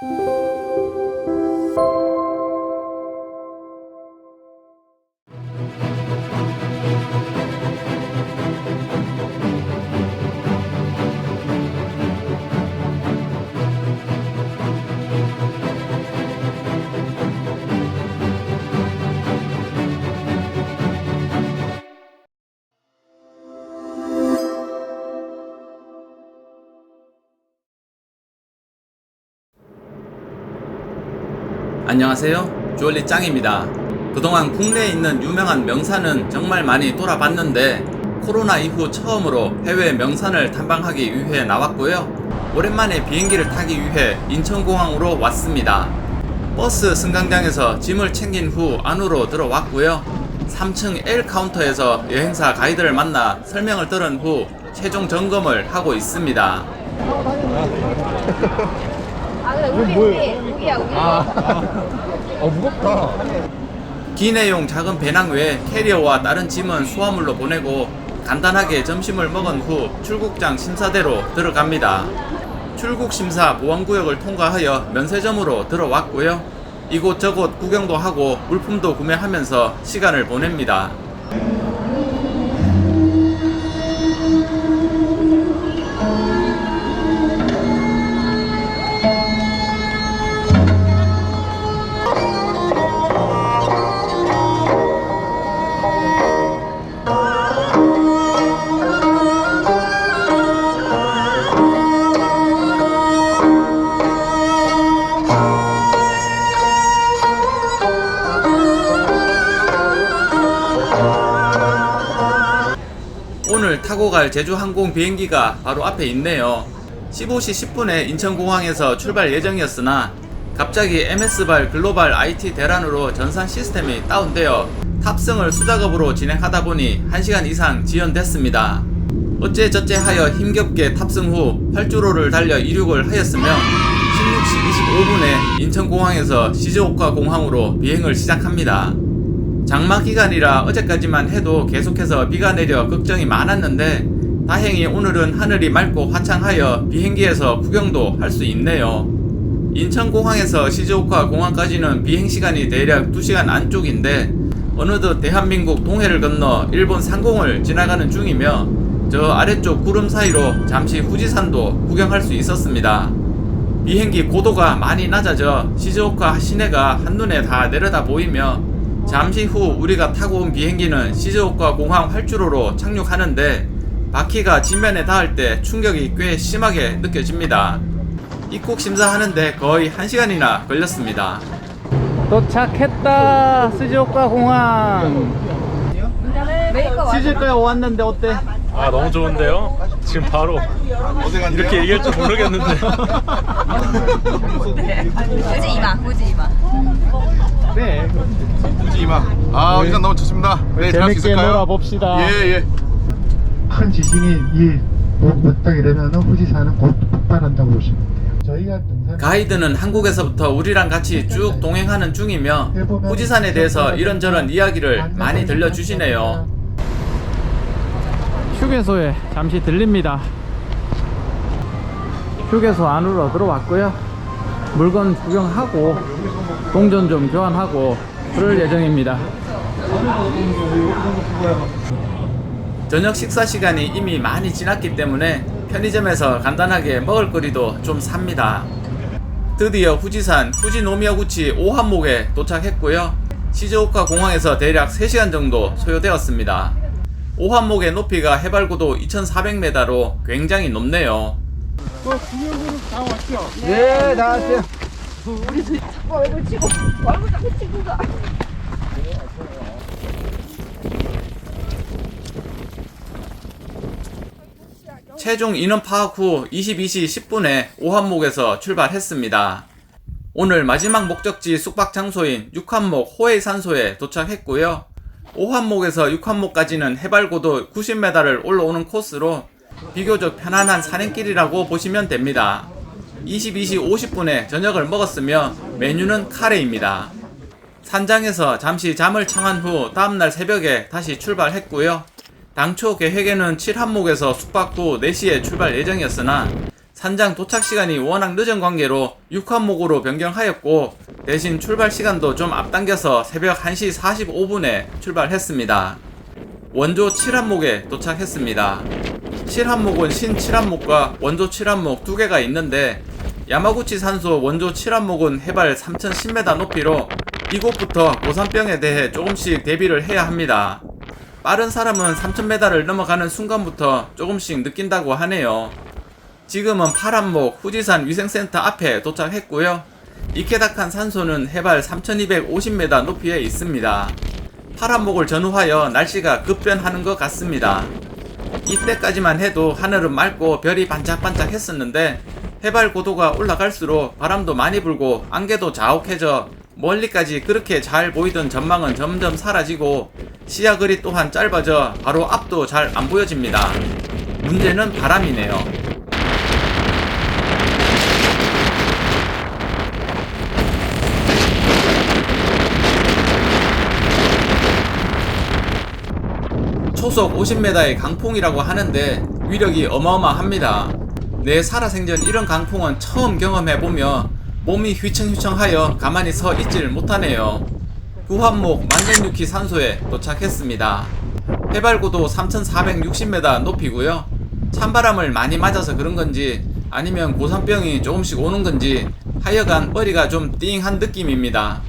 Música 안녕하세요. 주얼리 짱입니다. 그동안 국내에 있는 유명한 명산은 정말 많이 돌아봤는데 코로나 이후 처음으로 해외 명산을 탐방하기 위해 나왔고요. 오랜만에 비행기를 타기 위해 인천공항으로 왔습니다. 버스 승강장에서 짐을 챙긴 후 안으로 들어왔고요. 3층 L 카운터에서 여행사 가이드를 만나 설명을 들은 후 최종 점검을 하고 있습니다. 아, 우리, 우리, 우리야, 우리. 어 무겁다. 기내용 작은 배낭 외에 캐리어와 다른 짐은 수화물로 보내고 간단하게 점심을 먹은 후 출국장 심사대로 들어갑니다. 출국 심사 보안구역을 통과하여 면세점으로 들어왔고요. 이곳저곳 구경도 하고 물품도 구매하면서 시간을 보냅니다. 갈 제주항공 비행기가 바로 앞에 있네요. 15시 10분에 인천공항에서 출발 예정이었으나 갑자기 MS발 글로벌 IT 대란으로 전산 시스템이 다운되어 탑승을 수작업으로 진행하다 보니 1시간 이상 지연됐습니다. 어째저째 하여 힘겹게 탑승 후 8주로를 달려 이륙을 하였으며 16시 25분에 인천공항에서 시즈오카 공항으로 비행을 시작합니다. 장마 기간이라 어제까지만 해도 계속해서 비가 내려 걱정이 많았는데 다행히 오늘은 하늘이 맑고 화창하여 비행기에서 구경도 할 수 있네요. 인천공항에서 시즈오카 공항까지는 비행 시간이 대략 2시간 안쪽인데 어느덧 대한민국 동해를 건너 일본 상공을 지나가는 중이며 저 아래쪽 구름 사이로 잠시 후지산도 구경할 수 있었습니다. 비행기 고도가 많이 낮아져 시즈오카 시내가 한눈에 다 내려다 보이며 잠시 후 우리가 타고 온 비행기는 시즈오카 공항 활주로로 착륙하는데 바퀴가 지면에 닿을 때 충격이 꽤 심하게 느껴집니다. 입국 심사하는데 거의 1시간이나 걸렸습니다. 도착했다 시즈오카 공항 시즈오카에 왔는데 어때? 아 너무 좋은데요? 지금 바로 이렇게 얘기할 줄 모르겠는데. 굳이 이마, 굳이 이마. 네 굳이 이마. 아, 일단 너무 좋습니다. 네, 재밌게? 놀아봅시다. 예, 예. 큰 지진이 이 못하게 되면 후지산은 곧 폭발한다고 보시면 돼요. 저희가 등산 가이드는 한국에서부터 우리랑 같이 쭉 동행하는 중이며 후지산에 대해서 이런저런 이야기를 많이 들려주시네요. 휴게소에 잠시 들립니다. 휴게소 안으로 들어왔고요. 물건 구경하고 동전 좀 교환하고 그럴 예정입니다. 저녁 식사 시간이 이미 많이 지났기 때문에 편의점에서 간단하게 먹을거리도 좀 삽니다. 드디어 후지산 후지노미야구치 5한목에 도착했고요. 시즈오카 공항에서 대략 3시간 정도 소요되었습니다. 5한목의 높이가 해발고도 2,400m로 굉장히 높네요. 얼굴 치고, 얼굴 자꾸 치고 가. 최종 인원 파악 후 22시 10분에 오한목에서 출발했습니다. 오늘 마지막 목적지 숙박 장소인 6한목 호에이 산소에 도착했고요. 5한목에서 6한목까지는 해발고도 90m를 올라오는 코스로 비교적 편안한 산행길이라고 보시면 됩니다. 22시 50분에 저녁을 먹었으며 메뉴는 카레입니다. 산장에서 잠시 잠을 청한 후 다음날 새벽에 다시 출발했고요. 당초 계획에는 7한목에서 숙박 후 4시에 출발 예정이었으나 산장 도착 시간이 워낙 늦은 관계로 6환목으로 변경하였고 대신 출발 시간도 좀 앞당겨서 새벽 1시 45분에 출발했습니다. 원조 7한목에 도착했습니다. 7한목은 신 7한목과 원조 7한목 두 개가 있는데 야마구치 산소 원조 7한목은 해발 3010m 높이로 이곳부터 고산병에 대해 조금씩 대비를 해야 합니다. 빠른 사람은 3000m를 넘어가는 순간부터 조금씩 느낀다고 하네요. 지금은 파란목 후지산 위생센터 앞에 도착했고요. 이케다칸 산소는 해발 3250m 높이에 있습니다. 파란목을 전후하여 날씨가 급변하는 것 같습니다. 이때까지만 해도 하늘은 맑고 별이 반짝반짝 했었는데 해발 고도가 올라갈수록 바람도 많이 불고 안개도 자욱해져 멀리까지 그렇게 잘 보이던 전망은 점점 사라지고 시야 거리 또한 짧아져 바로 앞도 잘 안 보여집니다. 문제는 바람이네요. 초속 50m의 강풍이라고 하는데 위력이 어마어마합니다. 내 살아생전 이런 강풍은 처음 경험해보며 몸이 휘청휘청하여 가만히 서 있질 못하네요. 구한목 만년유키 산소에 도착했습니다. 해발고도 3460m 높이고요. 찬바람을 많이 맞아서 그런 건지 아니면 고산병이 조금씩 오는 건지 하여간 머리가 좀 띵한 느낌입니다.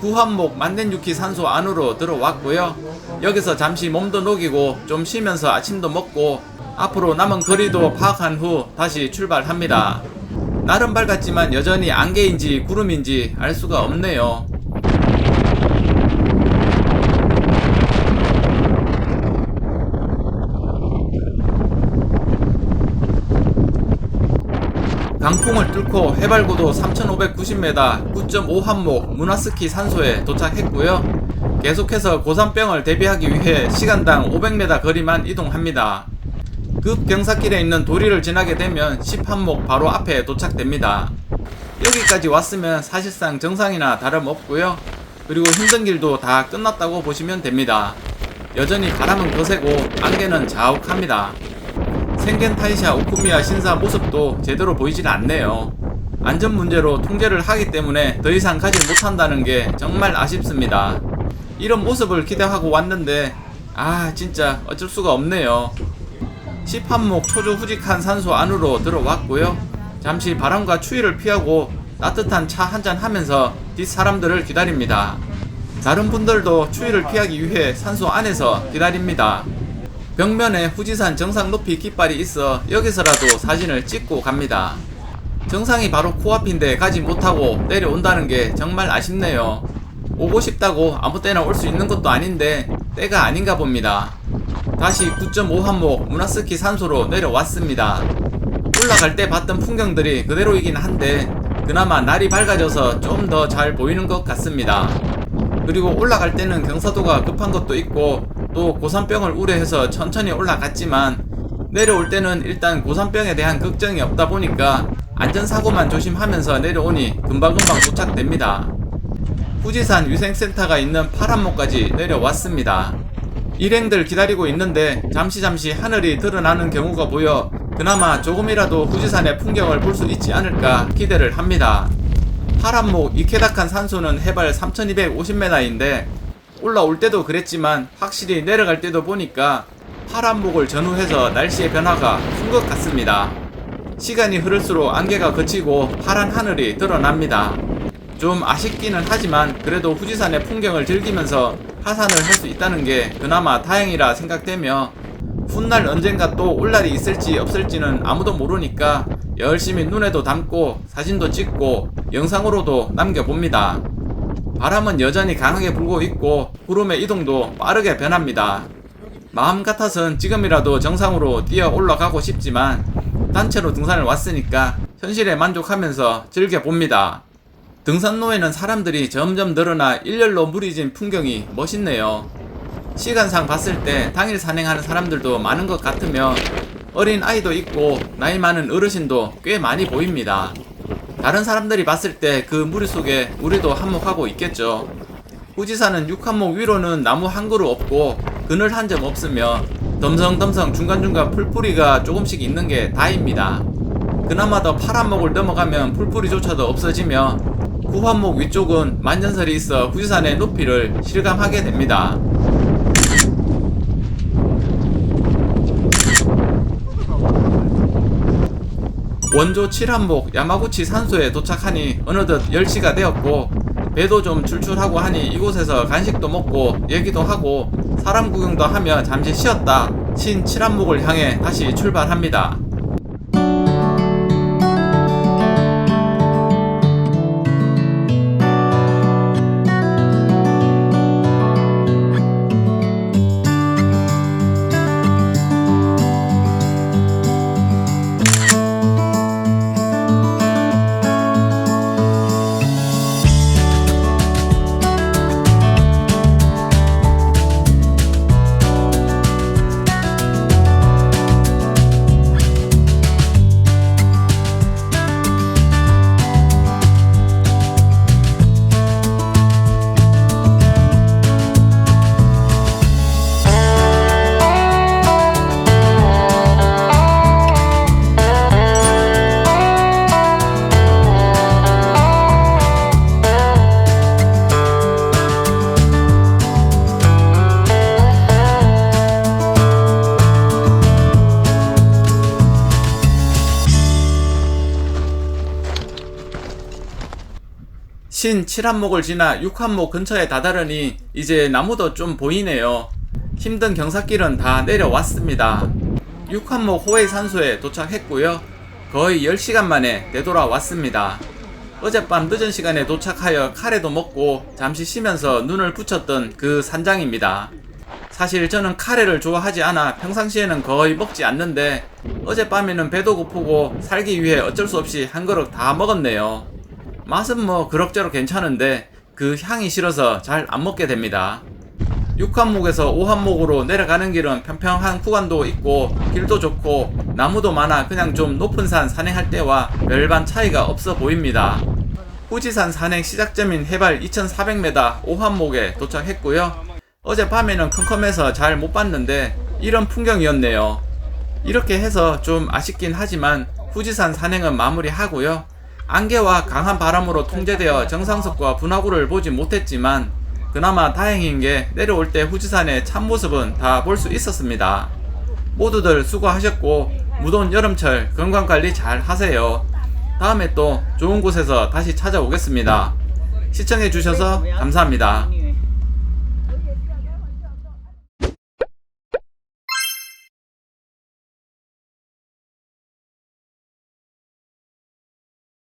구한목 만년유키 산소 안으로 들어왔고요. 여기서 잠시 몸도 녹이고 좀 쉬면서 아침도 먹고 앞으로 남은 거리도 파악한 후 다시 출발합니다. 나름 밝았지만 여전히 안개인지 구름인지 알 수가 없네요. 강풍을 뚫고 해발고도 3590m 9.5한목 문화스키 산소에 도착했고요. 계속해서 고산병을 대비하기 위해 시간당 500m 거리만 이동합니다. 급 경사길에 있는 도리를 지나게 되면 10한목 바로 앞에 도착됩니다. 여기까지 왔으면 사실상 정상이나 다름없고요. 그리고 힘든 길도 다 끝났다고 보시면 됩니다. 여전히 바람은 거세고 안개는 자욱합니다. 생겐 타이샤 오쿠미야 신사 모습도 제대로 보이질 않네요. 안전 문제로 통제를 하기 때문에 더 이상 가지 못한다는 게 정말 아쉽습니다. 이런 모습을 기대하고 왔는데 아 진짜 어쩔 수가 없네요. 시판목 초조 후직한 산소 안으로 들어왔고요. 잠시 바람과 추위를 피하고 따뜻한 차 한잔 하면서 뒷 사람들을 기다립니다. 다른 분들도 추위를 피하기 위해 산소 안에서 기다립니다. 벽면에 후지산 정상 높이 깃발이 있어 여기서라도 사진을 찍고 갑니다. 정상이 바로 코앞인데 가지 못하고 내려온다는 게 정말 아쉽네요. 오고 싶다고 아무 때나 올 수 있는 것도 아닌데 때가 아닌가 봅니다. 다시 9.5 한목 문화스키 산소로 내려왔습니다. 올라갈 때 봤던 풍경들이 그대로이긴 한데 그나마 날이 밝아져서 좀 더 잘 보이는 것 같습니다. 그리고 올라갈 때는 경사도가 급한 것도 있고 또 고산병을 우려해서 천천히 올라갔지만 내려올 때는 일단 고산병에 대한 걱정이 없다 보니까 안전사고만 조심하면서 내려오니 금방금방 도착됩니다. 후지산 위생센터가 있는 파란목까지 내려왔습니다. 일행들 기다리고 있는데 잠시 잠시 하늘이 드러나는 경우가 보여 그나마 조금이라도 후지산의 풍경을 볼 수 있지 않을까 기대를 합니다. 파란목 이케다칸 산소는 해발 3250m인데 올라올 때도 그랬지만 확실히 내려갈 때도 보니까 파란목을 전후해서 날씨의 변화가 큰 것 같습니다. 시간이 흐를수록 안개가 걷히고 파란 하늘이 드러납니다. 좀 아쉽기는 하지만 그래도 후지산의 풍경을 즐기면서 하산을 할 수 있다는 게 그나마 다행이라 생각되며 훗날 언젠가 또 올 날이 있을지 없을지는 아무도 모르니까 열심히 눈에도 담고 사진도 찍고 영상으로도 남겨봅니다. 바람은 여전히 강하게 불고 있고 구름의 이동도 빠르게 변합니다. 마음 같아선 지금이라도 정상으로 뛰어 올라가고 싶지만 단체로 등산을 왔으니까 현실에 만족하면서 즐겨봅니다. 등산로에는 사람들이 점점 늘어나 일렬로 무리진 풍경이 멋있네요. 시간상 봤을 때 당일 산행하는 사람들도 많은 것 같으며 어린 아이도 있고 나이 많은 어르신도 꽤 많이 보입니다. 다른 사람들이 봤을 때 그 무리 속에 우리도 한몫하고 있겠죠. 후지산은 6한목 위로는 나무 한 그루 없고 그늘 한 점 없으며 덤성덤성 중간중간 풀뿌리가 조금씩 있는 게 다입니다. 그나마 더 파란목을 넘어가면 풀뿌리조차도 없어지며 구환목 위쪽은 만년설이 있어 후지산의 높이를 실감하게 됩니다. 원조 7한목 야마구치 산소에 도착하니 어느덧 10시가 되었고 배도 좀 출출하고 하니 이곳에서 간식도 먹고 얘기도 하고 사람 구경도 하며 잠시 쉬었다 신 7한목을 향해 다시 출발합니다. 신 7한목을 지나 6한목 근처에 다다르니 이제 나무도 좀 보이네요. 힘든 경사길은 다 내려왔습니다. 6한목 호웨이 산소에 도착했고요. 거의 10시간 만에 되돌아왔습니다. 어젯밤 늦은 시간에 도착하여 카레도 먹고 잠시 쉬면서 눈을 붙였던 그 산장입니다. 사실 저는 카레를 좋아하지 않아 평상시에는 거의 먹지 않는데 어젯밤에는 배도 고프고 살기 위해 어쩔 수 없이 한 그릇 다 먹었네요. 맛은 뭐 그럭저럭 괜찮은데 그 향이 싫어서 잘 안 먹게 됩니다. 6한목에서 5한목으로 내려가는 길은 평평한 구간도 있고 길도 좋고 나무도 많아 그냥 좀 높은 산 산행할 때와 별반 차이가 없어 보입니다. 후지산 산행 시작점인 해발 2400m 5한목에 도착했고요. 어젯밤에는 컴컴해서 잘 못 봤는데 이런 풍경이었네요. 이렇게 해서 좀 아쉽긴 하지만 후지산 산행은 마무리하고요. 안개와 강한 바람으로 통제되어 정상석과 분화구를 보지 못했지만 그나마 다행인 게 내려올 때 후지산의 참모습은 다 볼 수 있었습니다. 모두들 수고하셨고 무더운 여름철 건강관리 잘 하세요. 다음에 또 좋은 곳에서 다시 찾아오겠습니다. 시청해주셔서 감사합니다.